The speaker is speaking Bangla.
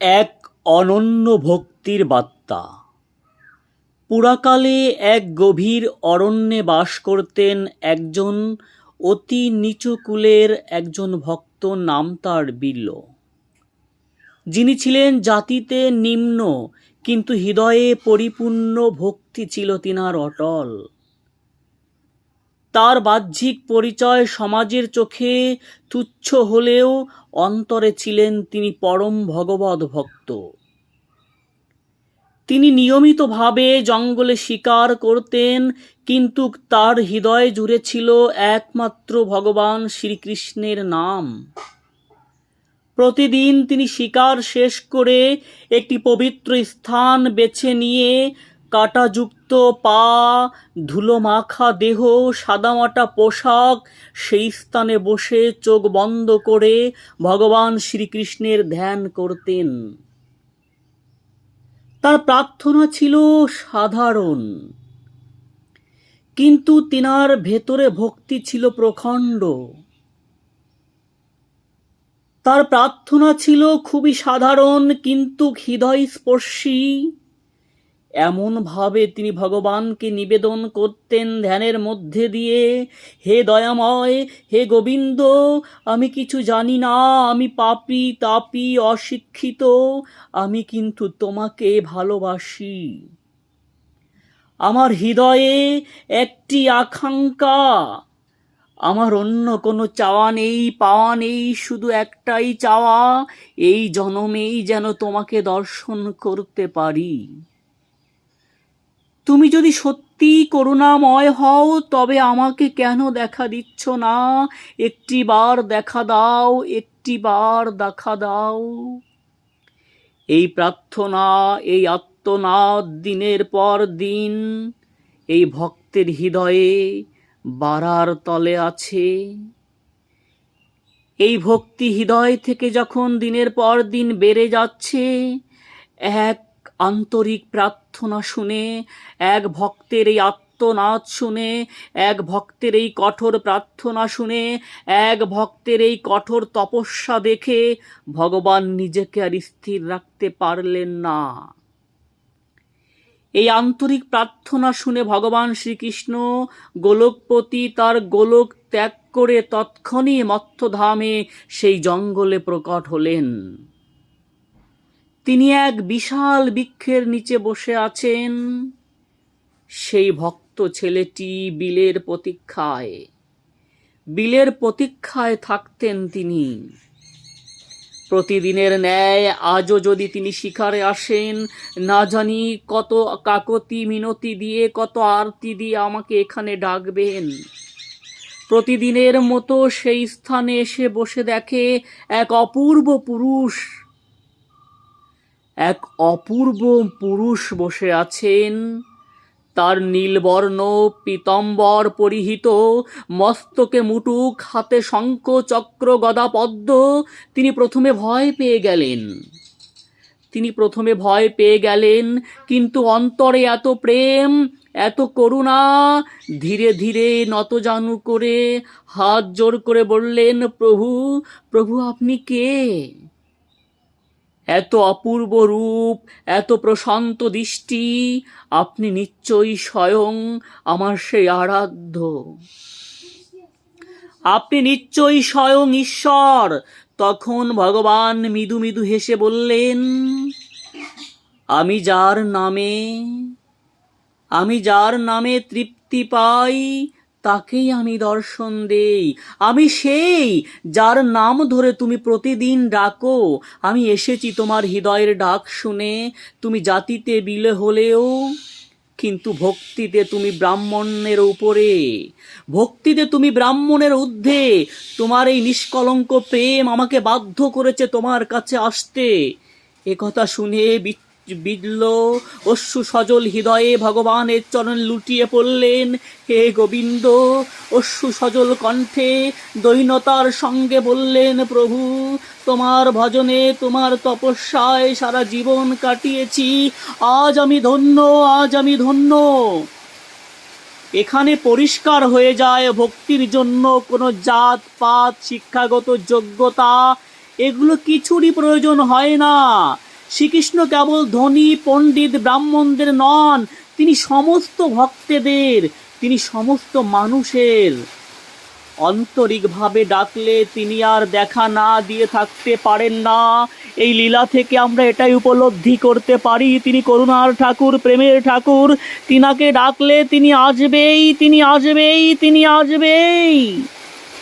এক অনন্য ভক্তির বার্তা। পুরাকালে এক গভীর অরণ্যে বাস করতেন একজন অতি নিচু কুলের একজন ভক্ত নাম তার বিল্ল। যিনি ছিলেন জাতিতে নিম্ন, কিন্তু হৃদয়ে পরিপূর্ণ ভক্তি ছিল তিনার অটল। তার বাহ্যিক পরিচয় সমাজের চোখে তুচ্ছ হলেও অন্তরে ছিলেন তিনি পরম ভগবত ভক্ত। তিনি নিয়মিতভাবে জঙ্গলে শিকার করতেন, কিন্তু তার হৃদয় জুড়ে ছিল একমাত্র ভগবান শ্রীকৃষ্ণের নাম। প্রতিদিন তিনি শিকার শেষ করে একটি পবিত্র স্থান বেছে নিয়ে কাঁটাযুক্ত পা, ধুলো মাখা দেহ সাদামাটা পোশাক, সেই স্থানে বসে চোখ বন্ধ করে ভগবান শ্রীকৃষ্ণের ধ্যান করতেন। তার প্রার্থনা ছিল সাধারণ। কিন্তু তিনার ভেতরে ভক্তি ছিল প্রখণ্ড। তার প্রার্থনা ছিল খুবই সাধারণ, কিন্তু হৃদয়স্পর্শী। এমনভাবে তিনি ভগবানকে নিবেদন করতেন ধ্যানের মধ্যে দিয়ে, হে দয়াময়, হে গোবিন্দ, আমি কিছু জানি না, আমি পাপি, তাপি, অশিক্ষিত, আমি কিন্তু তোমাকে ভালোবাসি। আমার হৃদয়ে একটি আকাঙ্ক্ষা, আমার অন্য কোনো চাওয়া নেই, পাওয়া নেই, শুধু একটাই চাওয়া, এই জনমেই যেন তোমাকে দর্শন করতে পারি। তুমি যদি সত্যি করুণাময় হও, তবে আমাকে কেন দেখা দিচ্ছ না? একটি বার দেখা দাও, একটি বার দেখা দাও। এই প্রার্থনা, এই আত্মনাদ দিনের পর দিন, এই ভক্তের হৃদয়ে বাড়ার তলে আছে। এই ভক্তি হৃদয় থেকে যখন দিনের পর দিন বেড়ে যাচ্ছে, এক আন্তরিক প্রার্থনা শুনে, এক ভক্তের এই আত্মনাদ শুনে, এক ভক্তের এই কঠোর প্রার্থনা শুনে, এক ভক্তের এই কঠোর তপস্যা দেখে ভগবান নিজেকে আর স্থির রাখতে পারলেন না। এই আন্তরিক প্রার্থনা শুনে ভগবান শ্রীকৃষ্ণ গোলকপতি তার গোলক ত্যাগ করে তৎক্ষণই মত্তধামে সেই জঙ্গলে প্রকট হলেন। তিনি এক বিশাল বৃক্ষের নিচে বসে আছেন। সেই ভক্ত ছেলেটি বিলের প্রতীক্ষায় বিলের প্রতীক্ষায় থাকতেন তিনি। প্রতিদিনের ন্যায় আজও যদি তিনি শিকারে আসেন, না জানি কত কাকতি মিনতি দিয়ে, কত আরতি দিয়ে আমাকে এখানে ডাকবেন। প্রতিদিনের মতো সেই স্থানে এসে বসে দেখে এক অপূর্ব পুরুষ এক অপূর্ব পুরুষ বসে আছেন। তার নীলবর্ণ পীতম্বর পরিহিত, মস্তকে মুটুক, হাতে শঙ্খ চক্র গদা পদ্ম তিনি প্রথমে ভয় পেয়ে গেলেন। তিনি প্রথমে ভয় পেয়ে গেলেন, কিন্তু অন্তরে এত প্রেম, এত করুণা, ধীরে ধীরে নতজানু করে হাত জোর করে বললেন, প্রভু প্রভু আপনি কে? এত অপূর্ব রূপ, এত প্রশান্ত দৃষ্টি, আপনি নিশ্চয়ই স্বয়ং আমার সেই আরাধ্য। আপনি নিশ্চয়ই স্বয়ং ঈশ্বর, তখন ভগবান মৃদু মৃদু হেসে বললেন, আমি যার নামে, আমি যার নামে তৃপ্তি পাই তাকেই আমি দর্শন দেই। আমি সেই যার নাম ধরে তুমি প্রতিদিন ডাকো। আমি এসেছি তোমার হৃদয়ের ডাক শুনে। তুমি জাতিতে বিলে হলেও, কিন্তু ভক্তিতে তুমি ব্রাহ্মণের উপরে। ভক্তিতে তুমি ব্রাহ্মণের ঊর্ধ্বে। তোমার এই নিষ্কলঙ্ক প্রেম আমাকে বাধ্য করেছে তোমার কাছে আসতে। একথা শুনে বিদল অশ্রু সজল হৃদয়ে ভগবানের চরণ লুটিয়ে পড়লেন। হে গোবিন্দ, অশ্রু সজল কণ্ঠে দৈনতার সঙ্গে বললেন, প্রভু, তোমার ভজনে তোমার তপস্যায় সারা জীবন কাটিয়েছি। আজ আমি ধন্য, আজ আমি ধন্য। এখানে পরিষ্কার হয়ে যায় ভক্তির জন্য কোনো জাত, পাত, শিক্ষাগত যোগ্যতা, এগুলো কিছুরই প্রয়োজন হয় না। শ্রীকৃষ্ণ কেবল ধনী, পণ্ডিত, ব্রাহ্মণদের নন, তিনি সমস্ত ভক্তেদের, তিনি সমস্ত মানুষের। আন্তরিকভাবে ডাকলে তিনি আর দেখা না দিয়ে থাকতে পারেন না। এই লীলা থেকে আমরা এটাই উপলব্ধি করতে পারি, তিনি করুণার ঠাকুর, প্রেমের ঠাকুর। তিনাকে ডাকলে তিনি আসবেই তিনি আসবেই তিনি আসবেই।